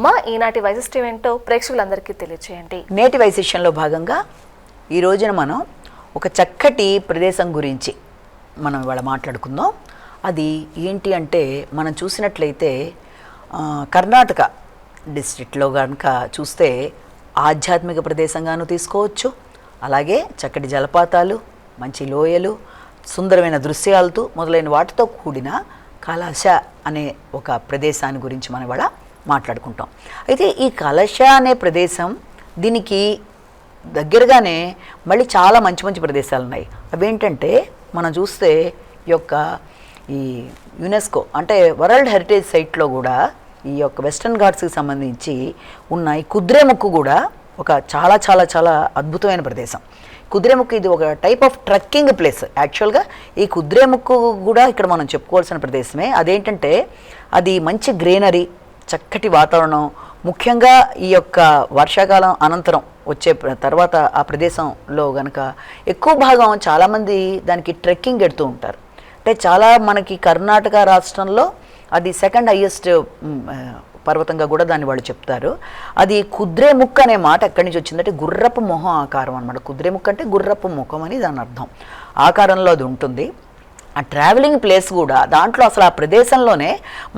అమ్మ ఈనాటి వైశిష్టం ఏంటో ప్రేక్షకులందరికీ తెలియచేయండి. నేటి వైశిష్టంలో భాగంగా ఈ రోజున మనం ఒక చక్కటి ప్రదేశం గురించి మనం ఇవాళ మాట్లాడుకుందాం. అది ఏంటి అంటే మనం చూసినట్లయితే కర్ణాటక డిస్ట్రిక్ట్లో కనుక చూస్తే ఆధ్యాత్మిక ప్రదేశంగాను తీసుకోవచ్చు. అలాగే చక్కటి జలపాతాలు మంచి లోయలు సుందరమైన దృశ్యాలతో మొదలైన వాటితో కూడిన కళాశ అనే ఒక ప్రదేశాన్ని గురించి మనం ఇవాళ మాట్లాడుకుంటాం. అయితే ఈ కలశ అనే ప్రదేశం దీనికి దగ్గరగానే మళ్ళీ చాలా మంచి మంచి ప్రదేశాలు ఉన్నాయి అవేంటంటే మనం చూస్తే ఈ యొక్క ఈ యునెస్కో అంటే వరల్డ్ హెరిటేజ్ సైట్లో కూడా ఈ యొక్క వెస్ట్రన్ ఘాట్స్కి సంబంధించి ఉన్న ఈ కుద్రేముక్కు కూడా ఒక చాలా చాలా చాలా అద్భుతమైన ప్రదేశం. కుద్రేముక్కు ఇది ఒక టైప్ ఆఫ్ ట్రెక్కింగ్ ప్లేస్. యాక్చువల్గా ఈ కుద్రేముక్కు కూడా ఇక్కడ మనం చెప్పుకోవాల్సిన ప్రదేశమే. అదేంటంటే అది మంచి గ్రీనరీ చక్కటి వాతావరణం ముఖ్యంగా ఈ యొక్క వర్షాకాలం అనంతరం వచ్చే తర్వాత ఆ ప్రదేశంలో కనుక ఎక్కువ భాగం చాలామంది దానికి ట్రెక్కింగ్ ఎడుతూ ఉంటారు. అంటే చాలా మనకి కర్ణాటక రాష్ట్రంలో అది సెకండ్ హయ్యెస్ట్ పర్వతంగా కూడా దాన్ని వాళ్ళు చెప్తారు. అది కుద్రేముక్ అనే మాట ఎక్కడి నుంచి వచ్చిందంటే గుర్రపు మొహం ఆకారం అనమాట కుద్రేముక్ అంటే గుర్రపు ముఖం అని దాని అర్థం. ఆకారంలో అది ఉంటుంది. ఆ ట్రావెలింగ్ ప్లేస్ కూడా దాంట్లో అసలు ఆ ప్రదేశంలోనే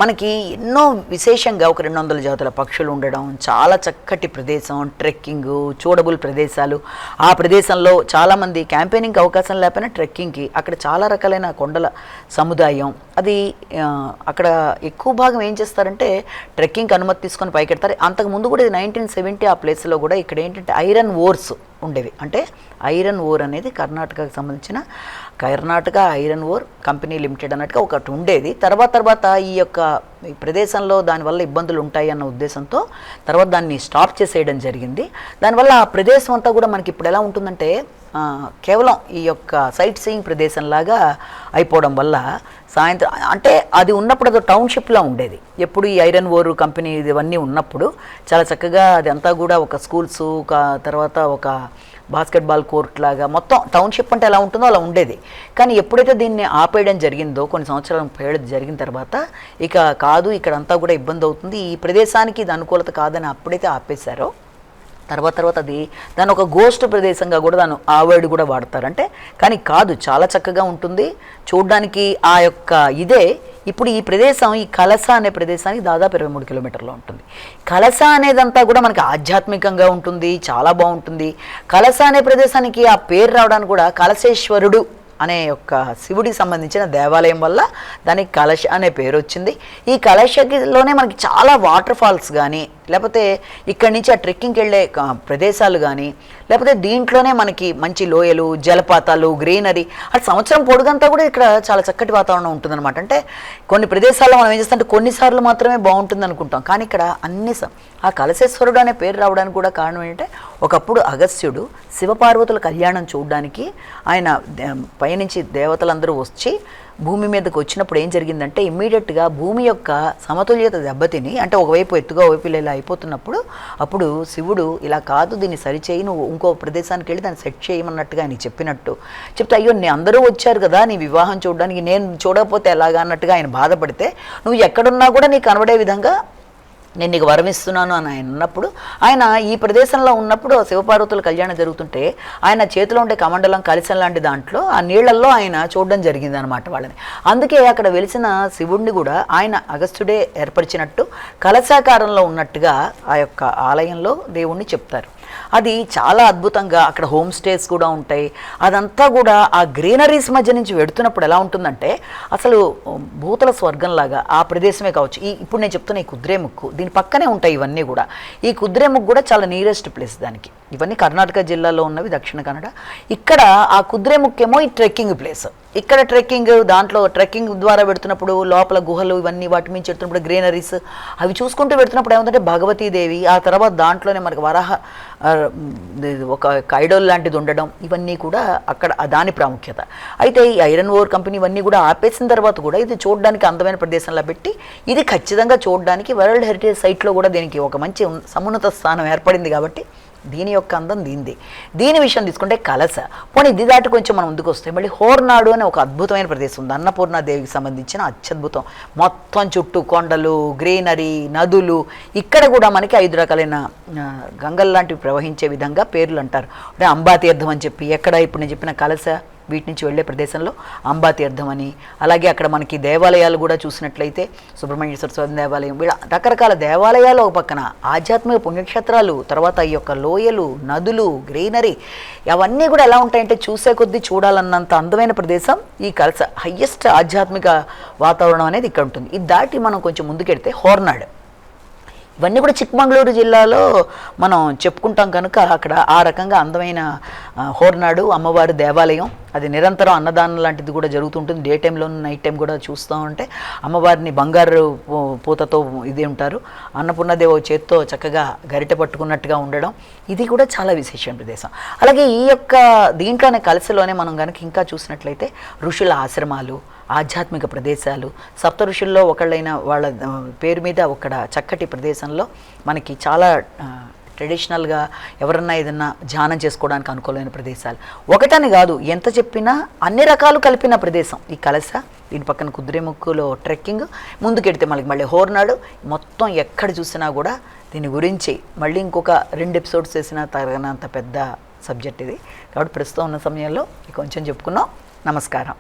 మనకి ఎన్నో విశేషంగా ఒక రెండు వందల జాతుల పక్షులు ఉండడం చాలా చక్కటి ప్రదేశం ట్రెక్కింగ్ చూడబుల్ ప్రదేశాలు. ఆ ప్రదేశంలో చాలామంది క్యాంపెయినింగ్కి అవకాశం లేకపోయినా ట్రెక్కింగ్కి అక్కడ చాలా రకాలైన కొండల సముదాయం. అది అక్కడ ఎక్కువ భాగం ఏం చేస్తారంటే ట్రెక్కింగ్కి అనుమతి తీసుకొని పైకెడతారు. అంతకుముందు కూడా ఇది నైన్టీన్ సెవెంటీ ఆ ప్లేస్లో కూడా ఇక్కడ ఏంటంటే ఐరన్ ఓర్స్ ఉండేవి. అంటే ఐరన్ ఓర్ అనేది కర్ణాటకకు సంబంధించిన Karnataka iron ore company limited అన్నట్టుగా ఒకటి ఉండేది. తర్వాత తర్వాత ఈ యొక్క ఈ ప్రదేశంలో దానివల్ల ఇబ్బందులు ఉంటాయి అన్న ఉద్దేశంతో తర్వాత దాన్ని స్టాప్ చేసేయడం జరిగింది. దానివల్ల ఆ ప్రదేశం అంతా కూడా మనకి ఇప్పుడు ఎలా ఉంటుందంటే కేవలం ఈ యొక్క సైట్ సీయింగ్ ప్రదేశంలాగా అయిపోవడం వల్ల సాయంత్రం అంటే అది ఉన్నప్పుడు అది టౌన్షిప్లా ఉండేది. ఎప్పుడు ఈ ఐరన్ ఓర్ కంపెనీ ఇవన్నీ ఉన్నప్పుడు చాలా చక్కగా అది అంతా కూడా ఒక స్కూల్స్ ఒక తర్వాత ఒక బాస్కెట్బాల్ కోర్ట్ లాగా మొత్తం టౌన్షిప్ అంటే ఎలా ఉంటుందో అలా ఉండేది. కానీ ఎప్పుడైతే దీన్ని ఆపేయడం జరిగిందో కొన్ని సంవత్సరాల పేడ జరిగిన తర్వాత ఇక కాదు ఇక్కడ అంతా కూడా ఇబ్బంది అవుతుంది ఈ ప్రదేశానికి ఇది అనుకూలత కాదని అప్పుడైతే ఆపేశారో తర్వాత తర్వాత అది దాని ఒక గోస్ట్ ప్రదేశంగా కూడా దాని ఆ వర్డ్ కూడా వాడతారు. అంటే కానీ కాదు చాలా చక్కగా ఉంటుంది. చూడడానికి ఆ యొక్క ఇదే. ఇప్పుడు ఈ ప్రదేశం ఈ కలస అనే ప్రదేశానికి దాదాపు ఇరవై మూడు కిలోమీటర్లో ఉంటుంది. కలస అనేదంతా కూడా మనకి ఆధ్యాత్మికంగా ఉంటుంది చాలా బాగుంటుంది. కలస అనే ప్రదేశానికి ఆ పేరు రావడానికి కూడా కలశేశ్వరుడు అనే యొక్క శివుడికి సంబంధించిన దేవాలయం వల్ల దానికి కలశ అనే పేరు వచ్చింది. ఈ కలశలోనే మనకి చాలా వాటర్ ఫాల్స్ కానీ లేకపోతే ఇక్కడి నుంచి ఆ ట్రెక్కింగ్కి వెళ్ళే ప్రదేశాలు కానీ లేకపోతే దీంట్లోనే మనకి మంచి లోయలు జలపాతాలు గ్రీనరీ అటు సంవత్సరం పొడుగంతా కూడా ఇక్కడ చాలా చక్కటి వాతావరణం ఉంటుందన్నమాట. అంటే కొన్ని ప్రదేశాల్లో మనం ఏం చేస్తామంటే కొన్నిసార్లు మాత్రమే బాగుంటుంది అనుకుంటాం. కానీ ఇక్కడ అన్ని ఆ కలశేశ్వరుడు అనే పేరు రావడానికి కూడా కారణం ఏంటంటే ఒకప్పుడు అగస్త్యుడు శివపార్వతుల కళ్యాణం చూడడానికి ఆయన పైనుంచి దేవతలందరూ వచ్చి భూమి మీదకి వచ్చినప్పుడు ఏం జరిగిందంటే ఇమ్మీడియట్గా భూమి యొక్క సమతుల్యత దెబ్బతిని అంటే ఒకవైపు ఎత్తుగా వైపు ఇలా అయిపోతున్నప్పుడు అప్పుడు శివుడు ఇలా కాదు దీన్ని సరిచేయి నువ్వు ఇంకో ప్రదేశానికి వెళ్ళి దాన్ని సెట్ చేయమన్నట్టుగా ఆయన చెప్పినట్టు. చెప్తే అయ్యో నీ అందరూ వచ్చారు కదా నీ వివాహం చూడడానికి నేను చూడకపోతే ఎలాగా? అన్నట్టుగా ఆయన బాధపడితే నువ్వు ఎక్కడున్నా కూడా నీకు కనబడే విధంగా నేను నీకు వరమిస్తున్నాను అని ఆయన ఉన్నప్పుడు ఆయన ఈ ప్రదేశంలో ఉన్నప్పుడు శివపార్వతుల కళ్యాణం జరుగుతుంటే ఆయన చేతిలో ఉండే కమండలం కలిసం లాంటి దాంట్లో ఆ నీళ్ళల్లో ఆయన చూడడం జరిగింది అనమాట వాళ్ళని. అందుకే అక్కడ వెలిసిన శివుణ్ణి కూడా ఆయన అగస్త్యుడే ఏర్పరిచినట్టు కలశాకారంలో ఉన్నట్టుగా ఆ యొక్క ఆలయంలో దేవుణ్ణి చెప్తారు. అది చాలా అద్భుతంగా అక్కడ హోమ్ స్టేస్ కూడా ఉంటాయి. అదంతా కూడా ఆ గ్రీనరీస్ మధ్య నుంచి వెడుతున్నప్పుడు ఎలా ఉంటుందంటే అసలు భూతల స్వర్గంలాగా ఆ ప్రదేశమే కావచ్చు. ఈ ఇప్పుడు నేను చెప్తున్న ఈ కుద్రేముక్కు దీని పక్కనే ఉంటాయి ఇవన్నీ కూడా. ఈ కుద్రేముక్కు కూడా చాలా నియరెస్ట్ ప్లేస్ దానికి. ఇవన్నీ కర్ణాటక జిల్లాలో ఉన్నవి దక్షిణ కన్నడ. ఇక్కడ ఆ కుద్రేముక్కేమో ఈ ట్రెక్కింగ్ ప్లేస్ ఇక్కడ ట్రెక్కింగ్ దాంట్లో ట్రెక్కింగ్ ద్వారా పెడుతున్నప్పుడు లోపల గుహలు ఇవన్నీ వాటి మించి పెడుతున్నప్పుడు గ్రీనరీస్ అవి చూసుకుంటూ పెడుతున్నప్పుడు ఏమంటే భగవతీదేవి ఆ తర్వాత దాంట్లోనే మనకి వరాహ ఒక కైడోల్ లాంటిది ఉండడం ఇవన్నీ కూడా అక్కడ దాని ప్రాముఖ్యత. అయితే ఈ ఐరన్ ఓవర్ కంపెనీ ఇవన్నీ కూడా ఆపేసిన తర్వాత కూడా ఇది చూడడానికి అందమైన ప్రదేశంలో పెట్టి ఇది ఖచ్చితంగా చూడడానికి వరల్డ్ హెరిటేజ్ సైట్లో కూడా దీనికి ఒక మంచి సమున్నత స్థానం ఏర్పడింది కాబట్టి దీని యొక్క అందం దీనిదే. దీని విషయం తీసుకుంటే కలస. పోనీ ఇది దాటి కొంచెం మనం ముందుకు వస్తే మళ్ళీ హోర్నాడు అనే ఒక అద్భుతమైన ప్రదేశం ఉంది. అన్నపూర్ణాదేవికి సంబంధించిన అత్యద్భుతం. మొత్తం చుట్టూ కొండలు గ్రీనరీ నదులు. ఇక్కడ కూడా మనకి ఐదు రకాలైన గంగల్ లాంటివి ప్రవహించే విధంగా పేర్లు అంటారు. అంటే అంబాతీర్థం అని చెప్పి ఎక్కడ ఇప్పుడు నేను చెప్పిన కలస? వీటి నుంచి వెళ్ళే ప్రదేశంలో అంబా తీర్థం అని. అలాగే అక్కడ మనకి దేవాలయాలు కూడా చూసినట్లయితే సుబ్రహ్మణ్యేశ్వర స్వామి దేవాలయం. వీళ్ళ రకరకాల దేవాలయాలు ఒక పక్కన. ఆధ్యాత్మిక పుణ్యక్షేత్రాలు తర్వాత ఈ యొక్క లోయలు నదులు గ్రీనరీ అవన్నీ కూడా ఎలా ఉంటాయంటే చూసే కొద్దీ చూడాలన్నంత అందమైన ప్రదేశం ఈ కలస. హయ్యెస్ట్ ఆధ్యాత్మిక వాతావరణం అనేది ఇక్కడ ఉంటుంది. ఇది దాటి మనం కొంచెం ముందుకెడితే హోర్నాడు. ఇవన్నీ కూడా చిక్మంగళూరు జిల్లాలో మనం చెప్పుకుంటాం కనుక అక్కడ ఆ రకంగా అందమైన హోర్నాడు అమ్మవారి దేవాలయం అది నిరంతరం అన్నదానం లాంటిది కూడా జరుగుతుంటుంది. డే టైంలో నైట్ టైం కూడా చూస్తూ ఉంటే అమ్మవారిని బంగారు పూతతో ఇది ఉంటారు. అన్నపూర్ణదేవ చేత్తో చక్కగా గరిటె పట్టుకున్నట్టుగా ఉండడం. ఇది కూడా చాలా విశేషమైన ప్రదేశం. అలాగే ఈ యొక్క దీంట్లోనే కలిసిలోనే మనం కనుక ఇంకా చూసినట్లయితే ఋషుల ఆశ్రమాలు ఆధ్యాత్మిక ప్రదేశాలు సప్త ఋషుల్లో ఒకళ్ళైన వాళ్ళ పేరు మీద ఒక చక్కటి ప్రదేశంలో మనకి చాలా ట్రెడిషనల్గా ఎవరన్నా ఏదన్నా ధ్యానం చేసుకోవడానికి అనుకూలమైన ప్రదేశాలు. ఒకటని కాదు ఎంత చెప్పినా అన్ని రకాలు కలిపిన ప్రదేశం. ఈ కలస దీని పక్కన కుదిరేముక్కులో ట్రెక్కింగ్ ముందుకెడితే మళ్ళీ మళ్ళీ హోర్నాడు. మొత్తం ఎక్కడ చూసినా కూడా దీని గురించి మళ్ళీ ఇంకొక రెండు ఎపిసోడ్స్ చేసినా తరగనంత పెద్ద సబ్జెక్ట్ ఇది. కాబట్టి ప్రస్తుతం ఉన్న సమయంలో కొంచెం చెప్పుకున్నాం. నమస్కారం.